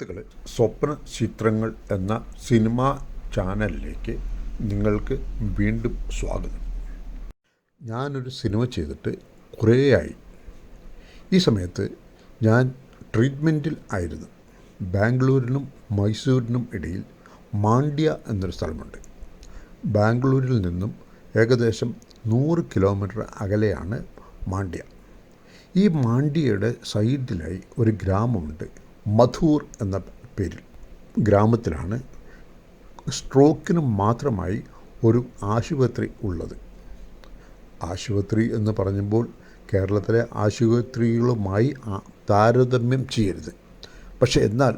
സുഹൃത്തുക്കളെ സ്വപ്ന ചിത്രങ്ങൾ എന്ന സിനിമാ ചാനലിലേക്ക് നിങ്ങൾക്ക് വീണ്ടും സ്വാഗതം. ഞാനൊരു സിനിമ ചെയ്തിട്ട് കുറേയായി. ഈ സമയത്ത് ഞാൻ ട്രീറ്റ്മെന്റിൽ ആയിരുന്നു. ബാംഗ്ലൂരിനും മൈസൂരിനും ഇടയിൽ മാണ്ഡ്യ എന്നൊരു സ്ഥലമുണ്ട്. ബാംഗ്ലൂരിൽ നിന്നും ഏകദേശം നൂറ് കിലോമീറ്റർ അകലെയാണ് മാണ്ഡ്യ. ഈ മാണ്ഡ്യയുടെ സൈഡിലായി ഒരു ഗ്രാമമുണ്ട്. മധൂർ എന്ന പേരിൽ ഗ്രാമത്തിലാണ് സ്ട്രോക്കിന് മാത്രമായി ഒരു ആശുപത്രി ഉള്ളത്. ആശുപത്രി എന്ന് പറയുമ്പോൾ കേരളത്തിലെ ആശുപത്രികളുമായി താരതമ്യം ചെയ്യരുത്. പക്ഷേ എന്നാൽ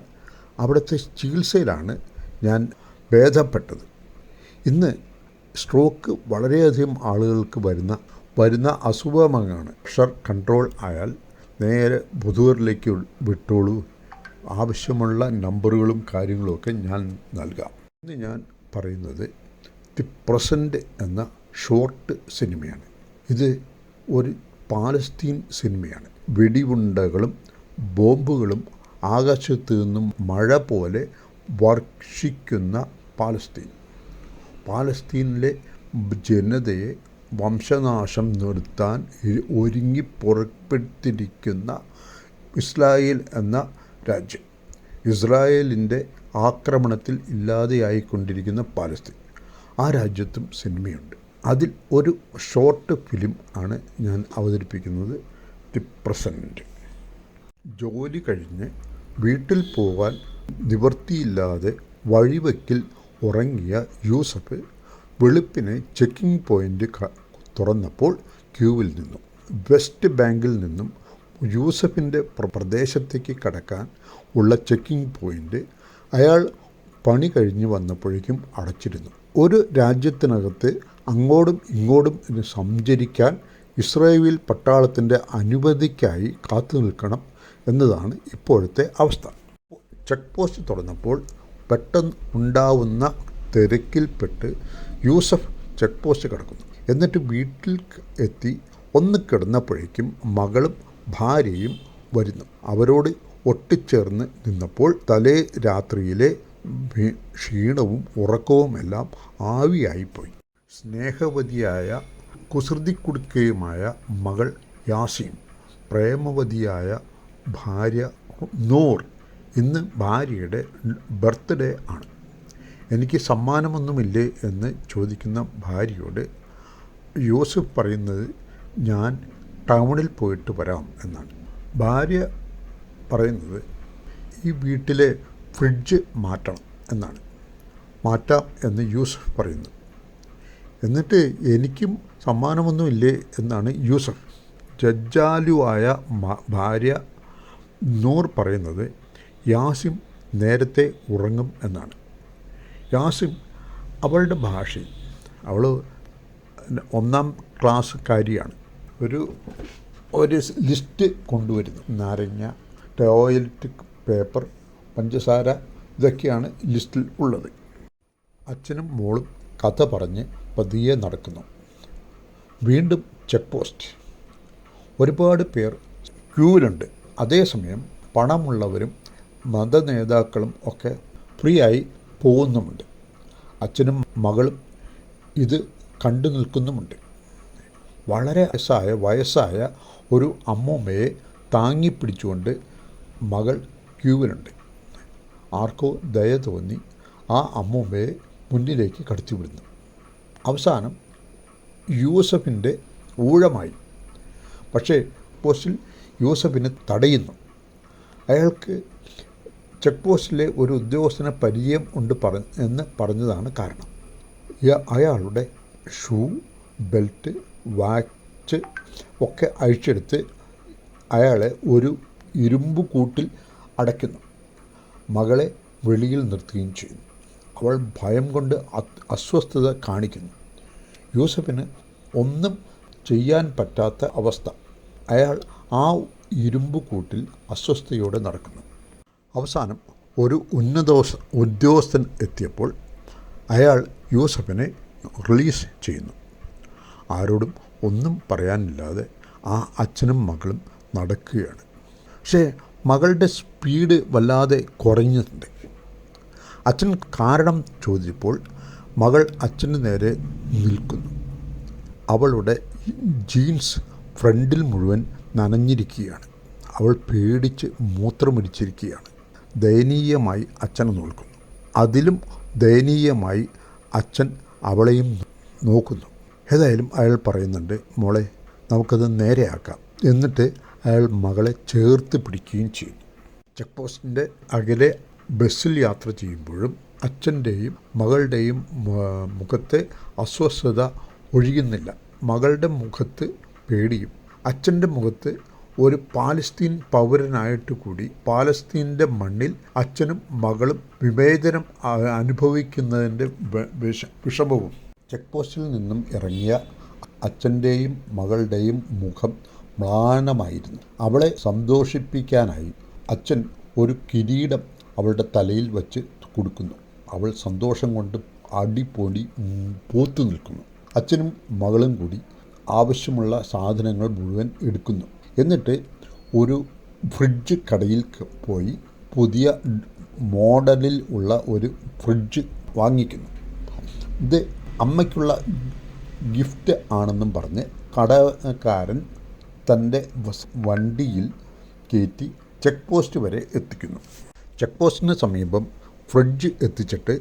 അവിടുത്തെ ചികിത്സയിലാണ് ഞാൻ ഭേദപ്പെട്ടത്. ഇന്ന് സ്ട്രോക്ക് വളരെയധികം ആളുകൾക്ക് വരുന്ന വരുന്ന അസുഖമാണ്. പ്രഷർ കൺട്രോൾ ആയാൽ നേരെ ബുധൂറിലേക്ക് വിട്ടോളൂ. ആവശ്യമുള്ള നമ്പറുകളും കാര്യങ്ങളുമൊക്കെ ഞാൻ നൽകാം. ഇന്ന് ഞാൻ പറയുന്നത് ദി പ്രസന്റ് എന്ന ഷോർട്ട് സിനിമയാണ്. ഇത് ഒരു പാലസ്തീൻ സിനിമയാണ്. വെടിവുണ്ടകളും ബോംബുകളും ആകാശത്തു നിന്നും മഴ പോലെ വർഷിക്കുന്ന പാലസ്തീൻ. പാലസ്തീനിലെ ജനതയെ വംശനാശം നിർത്താൻ ഒരുങ്ങി പുറപ്പെട്ടിരിക്കുന്ന ഇസ്രായേൽ എന്ന രാജ്യം. ഇസ്രായേലിന്റെ ആക്രമണത്തിൽ ഇല്ലാതെയായിക്കൊണ്ടിരിക്കുന്ന പാലസ്തീൻ. ആ രാജ്യത്തും സിനിമയുണ്ട്. അതിൽ ഒരു ഷോർട്ട് ഫിലിം ആണ് ഞാൻ അവതരിപ്പിക്കുന്നത്. ദി പ്രസന്റ് ജോലി കഴിഞ്ഞ് വീട്ടിൽ പോകാൻ നിവൃത്തിയില്ലാതെ വഴിവെക്കിൽ ഉറങ്ങിയ യൂസഫ് വെളുപ്പിനെ ചെക്കിംഗ് പോയിന്റ് തുറന്നപ്പോൾ ക്യൂവിൽ നിന്നും. വെസ്റ്റ് ബാങ്കിൽ നിന്നും യൂസഫിന്റെ പ്ര- പ്രദേശത്തേക്ക് കടക്കാൻ ഉള്ള ചെക്കിംഗ് പോയിന്റ് അയാൾ പണി കഴിഞ്ഞ് വന്നപ്പോഴേക്കും അടച്ചിരുന്നു. ഒരു രാജ്യത്തിനകത്ത് അങ്ങോട്ടും ഇങ്ങോട്ടും സഞ്ചരിക്കാൻ ഇസ്രായേൽ പട്ടാളത്തിന്റെ അനുമതിക്കായി കാത്തു നിൽക്കണം എന്നതാണ് ഇപ്പോഴത്തെ അവസ്ഥ. ചെക്ക് പോസ്റ്റ് തുറന്നപ്പോൾ പെട്ടെന്ന് ഉണ്ടാവുന്ന തിരക്കിൽപ്പെട്ട് യൂസഫ് ചെക്ക് പോസ്റ്റ് കിടക്കുന്നു. എന്നിട്ട് വീട്ടിൽ എത്തി ഒന്ന് കിടന്നപ്പോഴേക്കും മകളും ഭാര്യയും വരുന്നു. അവരോട് ഒട്ടിച്ചേർന്ന് നിന്നപ്പോൾ തലേ രാത്രിയിലെ ക്ഷീണവും ഉറക്കവുമെല്ലാം ആവിയായിപ്പോയി. സ്നേഹവതിയായ കുസൃതിക്കുടുക്കയുമായ മകൾ യാസീം പ്രേമവതിയായ ഭാര്യ നൂർ ഇന്ന് ഭാര്യയുടെ ബർത്ത്ഡേ ആണ്. എനിക്ക് സമ്മാനമൊന്നുമില്ലേ എന്ന് ചോദിക്കുന്ന ഭാര്യയോട് യൂസഫ് പറയുന്നത് ഞാൻ ടൗണിൽ പോയിട്ട് വരാം എന്നാണ്. ഭാര്യ പറയുന്നത് ഈ വീട്ടിലെ ഫ്രിഡ്ജ് മാറ്റണം എന്നാണ്. മാറ്റാം എന്ന് യൂസഫ് പറയുന്നു. എന്നിട്ട് എനിക്കും സമ്മാനമൊന്നുമില്ലേ എന്നാണ് യൂസഫ്. ജജ്ജാലുവായ ഭാര്യ നൂർ പറയുന്നത് യാസിം നേരത്തെ ഉറങ്ങും എന്നാണ്. യാസിം അവളുടെ ഭാഷയിൽ അവൾ ഒന്നാം ക്ലാസ്സുകാരിയാണ്. ഒരു ഒരു ലിസ്റ്റ് കൊണ്ടുവരുന്നു. നാരങ്ങ ടോയ്ലറ്റ് പേപ്പർ പഞ്ചസാര ഇതൊക്കെയാണ് ലിസ്റ്റിൽ ഉള്ളത്. അച്ഛനും മോളും കഥ പറഞ്ഞ് പതിയെ നടക്കുന്നു. വീണ്ടും ചെക്ക് പോസ്റ്റ് ഒരുപാട് പേർ ക്യൂവിലുണ്ട്. അതേസമയം പണമുള്ളവരും മത നേതാക്കളും ഒക്കെ ഫ്രീ ആയി പോകുന്നുമുണ്ട്. അച്ഛനും മകളും ഇത് കണ്ടു നിൽക്കുന്നുമുണ്ട്. വളരെ വയസ്സായ വയസ്സായ ഒരു അമ്മൂമ്മയെ താങ്ങി പിടിച്ചുകൊണ്ട് മകൾ ക്യൂവിലുണ്ട്. ആർക്കോ ദയ തോന്നി ആ അമ്മൂമ്മയെ മുന്നിലേക്ക് കടത്തിവിടുന്നു. അവസാനം യൂസഫിന്റെ ഊഴമായി. പക്ഷേ പോസ്റ്റിൽ യൂസഫിനെ തടയുന്നു. അയാൾക്ക് ചെക്ക് പോസ്റ്റിലെ ഒരു ഉദ്യോഗസ്ഥനെ പരിചയം ഉണ്ട് പറ എന്ന് പറഞ്ഞതാണ് കാരണം. അയാളുടെ ഷൂ ബെൽറ്റ് വാച്ച് ഒക്കെ അഴിച്ചെടുത്ത് അയാളെ ഒരു ഇരുമ്പ് കൂട്ടിൽ അടയ്ക്കുന്നു. മകളെ വെളിയിൽ നിർത്തുകയും ചെയ്യുന്നു. അവൾ ഭയം കൊണ്ട് അസ്വസ്ഥത കാണിക്കുന്നു. യൂസഫിന് ഒന്നും ചെയ്യാൻ പറ്റാത്ത അവസ്ഥ. അയാൾ ആ ഇരുമ്പ് കൂട്ടിൽ അസ്വസ്ഥയോടെ നടക്കുന്നു. അവസാനം ഒരു ഉന്നതോസ് ഉദ്യോഗസ്ഥൻ എത്തിയപ്പോൾ അയാൾ യൂസഫിനെ റിലീസ് ചെയ്യുന്നു. ആരോടും ഒന്നും പറയാനില്ലാതെ ആ അച്ഛനും മകളും നടക്കുകയാണ്. പക്ഷേ മകളുടെ സ്പീഡ് വല്ലാതെ കുറഞ്ഞിട്ടുണ്ട്. അച്ഛൻ കാരണം ചോദിച്ചപ്പോൾ മകൾ അച്ഛന് നേരെ നിൽക്കുന്നു. അവളുടെ ജീൻസ് ഫ്രണ്ടിൽ മുഴുവൻ നനഞ്ഞിരിക്കുകയാണ്. അവൾ പേടിച്ച് മൂത്രമടിച്ചിരിക്കുകയാണ് ദയനീയമായി അച്ഛനെ നോക്കുന്നു. അതിലും ദയനീയമായി അച്ഛൻ അവളെയും നോക്കുന്നു. ഏതായാലും അയാൾ പറയുന്നുണ്ട് മോളെ നമുക്കത് നേരെയാക്കാം. എന്നിട്ട് അയാൾ മകളെ ചേർത്ത് പിടിക്കുകയും ചെയ്യുന്നു ചെക്ക് പോസ്റ്റിന്റെ അകലെ ബസ്സിൽ യാത്ര ചെയ്യുമ്പോഴും അച്ഛന്റെയും മകളുടെയും മുഖത്തെ അസ്വസ്ഥത ഒഴിയുന്നില്ല. മകളുടെ മുഖത്ത് പേടിയും. അച്ഛന്റെ മുഖത്ത് ഒരു പാലസ്തീൻ പൗരനായിട്ട് കൂടി പാലസ്തീന്റെ മണ്ണിൽ അച്ഛനും മകളും വിവേചനം അനുഭവിക്കുന്നതിന്റെ വിഷ- വിഷമവും. ചെക്ക് പോസ്റ്റിൽ നിന്നും ഇറങ്ങിയ അച്ഛന്റെയും മകളുടെയും മുഖം മ്ലാനമായിരുന്നു. അവളെ സന്തോഷിപ്പിക്കാനായി അച്ഛൻ ഒരു കിരീടം അവളുടെ തലയിൽ വച്ച് കൊടുക്കുന്നു. അവൾ സന്തോഷം കൊണ്ട് അടിപൊളി പോത്തു നിൽക്കുന്നു. അച്ഛനും മകളും കൂടി ആവശ്യമുള്ള സാധനങ്ങൾ മുഴുവൻ എടുക്കുന്നു. എന്നിട്ട് ഒരു ഫ്രിഡ്ജ് കടയിൽ പോയി പുതിയ മോഡലിൽ ഉള്ള ഒരു ഫ്രിഡ്ജ് വാങ്ങിക്കുന്നു. ഇത് അമ്മയ്ക്കുള്ള ഗിഫ്റ്റ് ആണെന്നും പറഞ്ഞ് കടക്കാരൻ തന്റെ വണ്ടിയിൽ കയറ്റി ചെക്ക് പോസ്റ്റ് വരെ എത്തിക്കുന്നു. ചെക്ക് പോസ്റ്റിന് സമീപം ഫ്രിഡ്ജ് എത്തിച്ചിട്ട്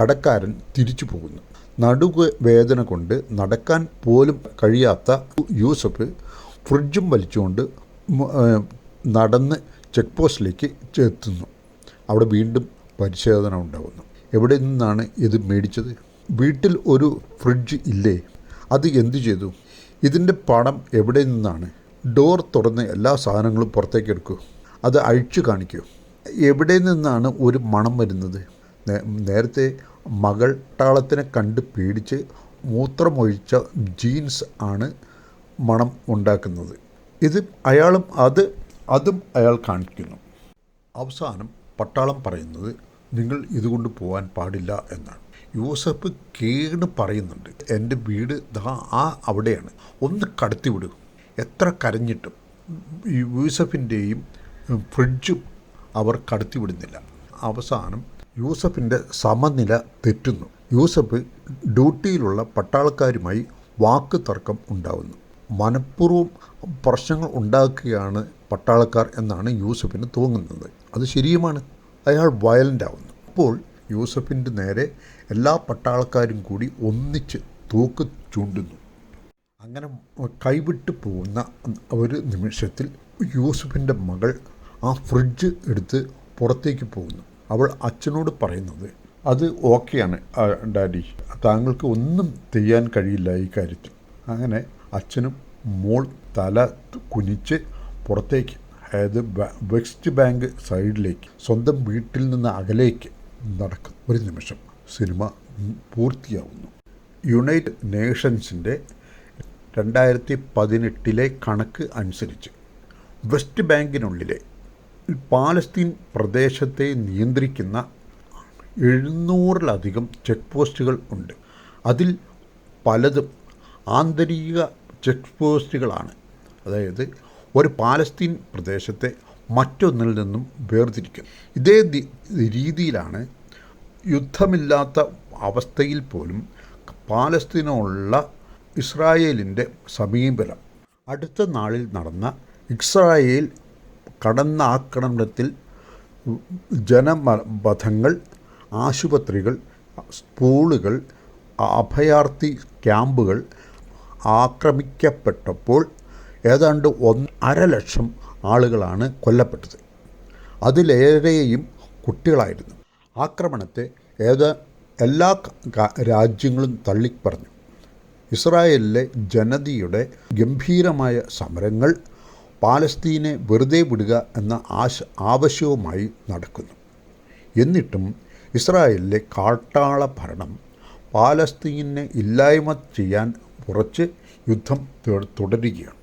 കടക്കാരൻ തിരിച്ചു പോകുന്നു. നടുവ് വേദന കൊണ്ട് നടക്കാൻ പോലും കഴിയാത്ത യൂസഫ് ഫ്രിഡ്ജും വലിച്ചുകൊണ്ട് നടന്ന് ചെക്ക് പോസ്റ്റിലേക്ക് എത്തുന്നു അവിടെ വീണ്ടും പരിശോധന ഉണ്ടാകുന്നു എവിടെ നിന്നാണ് ഇത് മേടിച്ചത്? വീട്ടിൽ ഒരു ഫ്രിഡ്ജ് ഇല്ലേ? അത് എന്തു ചെയ്തു? ഇതിന്റെ പണം എവിടെ നിന്നാണ്? ഡോർ തുറന്ന് എല്ലാ സാധനങ്ങളും പുറത്തേക്ക് എടുക്കൂ. അത് അഴിച്ചു കാണിക്കൂ. എവിടെ നിന്നാണ് ഒരു മണം വരുന്നത്? നേരത്തെ മകൾ ടാളത്തിനെ കണ്ട് പേടിച്ച് മൂത്രമൊഴിച്ച ജീൻസ് ആണ് മണം ഉണ്ടാക്കുന്നത്. ഇത് അയാളും അത് അതും അയാൾ കാണിക്കുന്നു. അവസാനം പട്ടാളം പറയുന്നത് നിങ്ങൾ ഇതുകൊണ്ട് പോകാൻ പാടില്ല എന്നാണ്. യൂസഫ് കേട് പറയുന്നുണ്ട്. എന്റെ വീട് ദാ ആ അവിടെയാണ്. ഒന്ന് കടത്തി വിടും. എത്ര കരഞ്ഞിട്ടും യൂസഫിന്റെയും ഫ്രിഡ്ജും അവർ കടത്തി വിടുന്നില്ല. അവസാനം യൂസഫിന്റെ സമനില തെറ്റുന്നു. യൂസഫ് ഡ്യൂട്ടിയിലുള്ള പട്ടാളക്കാരുമായി വാക്ക് തർക്കം ഉണ്ടാകുന്നു മനഃപൂർവം പ്രശ്നങ്ങൾ ഉണ്ടാക്കുകയാണ് പട്ടാളക്കാർ എന്നാണ് യൂസഫിന് തോന്നുന്നത്. അത് ശരിയുമാണ്. അയാൾ വയലന്റ് ആവുന്നു. അപ്പോൾ യൂസഫിന്റെ നേരെ എല്ലാ പട്ടാളക്കാരും കൂടി ഒന്നിച്ച് തൂക്ക് ചൂണ്ടുന്നു. അങ്ങനെ കൈവിട്ട് പോകുന്ന ഒരു നിമിഷത്തിൽ യൂസഫിന്റെ മകൾ ആ ഫ്രിഡ്ജ് എടുത്ത് പുറത്തേക്ക് പോകുന്നു. അവൾ അച്ഛനോട് പറയുന്നത് അത് ഓക്കെയാണ് ഡാഡി. താങ്കൾക്ക് ഒന്നും ചെയ്യാൻ കഴിയില്ല ഈ കാര്യത്തിൽ. അങ്ങനെ അച്ഛനും മോൾ തല കുനിച്ച് പുറത്തേക്ക് അതായത് വെസ്റ്റ് ബാങ്ക് സൈഡിലേക്ക് സ്വന്തം വീട്ടിൽ നിന്ന് അകലേക്ക് നടക്കും ഒരു നിമിഷം. സിനിമ പൂർത്തിയാവുന്നു. യുണൈറ്റഡ് നേഷൻസിന്റെ രണ്ടായിരത്തി പതിനെട്ടിലെ കണക്ക് അനുസരിച്ച് വെസ്റ്റ് ബാങ്കിനുള്ളിലെ പാലസ്തീൻ പ്രദേശത്തെ നിയന്ത്രിക്കുന്ന എഴുന്നൂറിലധികം ചെക്ക് പോസ്റ്റുകൾ ഉണ്ട്. അതിൽ പലതും ആന്തരിക ചെക്ക് പോസ്റ്റുകളാണ് അതായത് ഒരു പാലസ്തീൻ പ്രദേശത്തെ മറ്റൊന്നിൽ നിന്നും വേർതിരിക്കുന്നു. ഇതേ രീതിയിലാണ് യുദ്ധമില്ലാത്ത അവസ്ഥയിൽ പോലും പാലസ്തീനുള്ള ഇസ്രായേലിന്റെ സമീപനം. അടുത്ത നാളിൽ നടന്ന ഇസ്രായേൽ കടന്നാക്രമണത്തിൽ ജനവധങ്ങൾ ആശുപത്രികൾ സ്കൂളുകൾ അഭയാർത്ഥി ക്യാമ്പുകൾ ആക്രമിക്കപ്പെട്ടപ്പോൾ ഏതാണ്ട് ഒന്ന് അരലക്ഷം ആളുകളാണ് കൊല്ലപ്പെട്ടത്. അതിലേറെയും കുട്ടികളായിരുന്നു. ആക്രമണത്തെ ഏത് എല്ലാ രാജ്യങ്ങളും തള്ളിപ്പറഞ്ഞു. ഇസ്രായേലിലെ ജനതയുടെ ഗംഭീരമായ സമരങ്ങൾ പാലസ്തീനെ വെറുതെ വിടുക എന്ന ആശ ആവശ്യവുമായി നടക്കുന്നു. എന്നിട്ടും ഇസ്രായേലിലെ കാട്ടാള ഭരണം പാലസ്തീനെ ഇല്ലായ്മ ചെയ്യാൻ കുറച്ച് യുദ്ധം തുടരുകയാണ്.